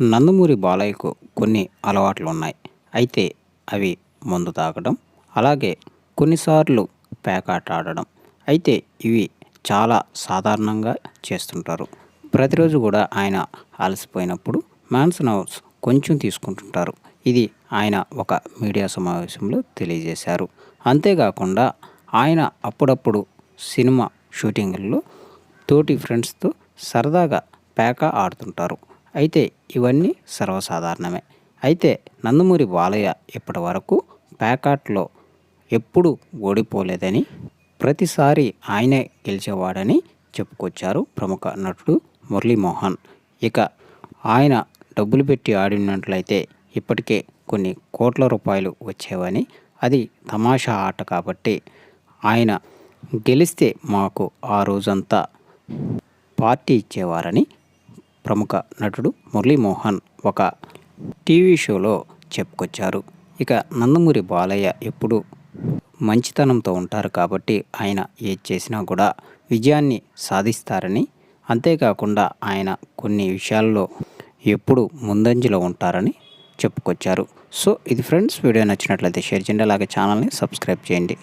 నందమూరి బాలయ్యకు కొన్ని అలవాట్లు ఉన్నాయి అయితే అవి మందు తాగడం అలాగే కొన్నిసార్లు పేకాట ఆడడం అయితే ఇవి చాలా సాధారణంగా చేస్తుంటారు. ప్రతిరోజు కూడా ఆయన అలసిపోయినప్పుడు మ్యాన్సన్ హౌస్ కొంచెం తీసుకుంటుంటారు. ఇది ఆయన ఒక మీడియా సమావేశంలో తెలియజేశారు. అంతేకాకుండా ఆయన అప్పుడప్పుడు సినిమా షూటింగుల్లో తోటి ఫ్రెండ్స్తో సరదాగా పేక ఆడుతుంటారు. అయితే ఇవన్నీ సర్వసాధారణమే. అయితే నందమూరి బాలయ్య ఇప్పటి వరకు ప్యాకాట్లో ఎప్పుడు ఓడిపోలేదని ప్రతిసారి ఆయనే గెలిచేవాడని చెప్పుకొచ్చారు ప్రముఖ నటుడు మురళీమోహన్. ఇక ఆయన డబ్బులు పెట్టి ఆడినట్లయితే ఇప్పటికే కొన్ని కోట్ల రూపాయలు వచ్చేవని అది తమాషా ఆట కాబట్టి ఆయన గెలిస్తే మాకు ఆ రోజంతా పార్టీ ఇచ్చేవారని ప్రముఖ నటుడు మురళీమోహన్ ఒక టీవీ షోలో చెప్పుకొచ్చారు. ఇక నందమూరి బాలయ్య ఎప్పుడు మంచితనంతో ఉంటారు కాబట్టి ఆయన ఏది చేసినా కూడా విజయాన్ని సాధిస్తారని అంతేకాకుండా ఆయన కొన్ని విషయాల్లో ఎప్పుడు ముందంజలో ఉంటారని చెప్పుకొచ్చారు. సో ఇది ఫ్రెండ్స్ వీడియో నచ్చినట్లయితే షేర్ చేయండి అలాగే ఛానల్ని సబ్స్క్రైబ్ చేయండి.